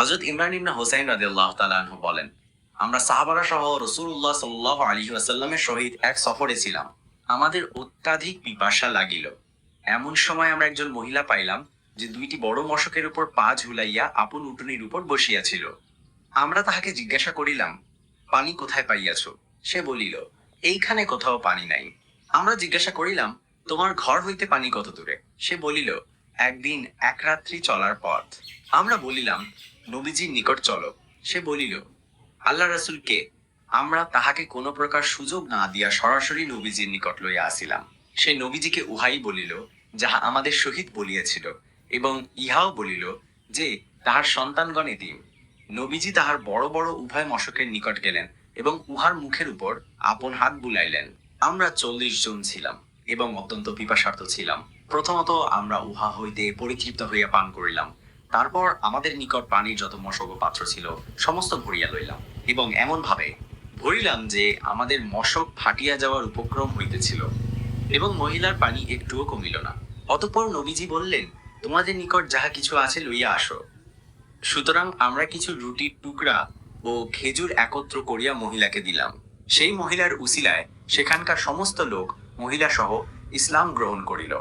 হজরত ইমরান ইবনে হোসাইন রাদিয়াল্লাহু তাআলা আনহু বলেন, আমরা সাহাবারা সহ রসুল্লাহ সাল্লাহ আলী আসাল্লামের সহিত এক সফরে ছিলাম। আমাদের অত্যাধিক পিপাসা লাগিল। এমন সময় আমরা একজন মহিলা পাইলাম যে দুইটি বড় মশকের উপর পা ঝুলাইয়া আপন উটুনির উপর বসিয়াছিল। আমরা তাহাকে জিজ্ঞাসা করিলাম, পানি কোথায় পাইয়াছ? সে বলিল, এইখানে কোথাও পানি নাই। আমরা জিজ্ঞাসা করিলাম, তোমার ঘর হইতে পানি কত দূরে? সে বলিল, একদিন এক রাত্রি চলার পথ। আমরা বলিলাম নবীজির নিকট চলো। সে বলিল আল্লাহ রাসূলকে আমরা তাহাকে কোনো প্রকার সুযোগ না দিয়া সরাসরি নবীজির নিকট লইয়া আসিলাম। সে নবীজিকে উহাই বলিল, যাহা আমাদের সহিত বলিয়াছিল, এবং ইহাও বলিল যে, তাহার সন্তানগণ এতিম নবীজি তাহার বড় বড় উভয় মশকের নিকট গেলেন, এবং উহার মুখের উপর আপন হাত বুলাইলেন। আমরা চল্লিশ জন ছিলাম, এবং অত্যন্ত পিপাসার্থ ছিলাম। প্রথমত আমরা উহা হইতে পরিতৃপ্ত হইয়া পান করিলাম। তারপর আমাদের নিকট পানির যত মশক পাত্র ছিল, সমস্ত ভরিয়া লইলাম এবং এমন ভাবে ভরিলাম যে আমাদের মশক ফাটিয়া যাওয়ার উপক্রম হইতেছিল এবং মহিলার পানি একটুও কমিল না। অতঃপর নবীজি বললেন, তোমাদের নিকট যাহা কিছু আছে লইয়া আসো। সুতরাং আমরা কিছু রুটির টুকরা ও খেজুর একত্র করিয়া মহিলাকে দিলাম। সেই মহিলার উসিলায় সেখানকার সমস্ত লোক মহিলা সহ ইসলাম গ্রহণ করিল।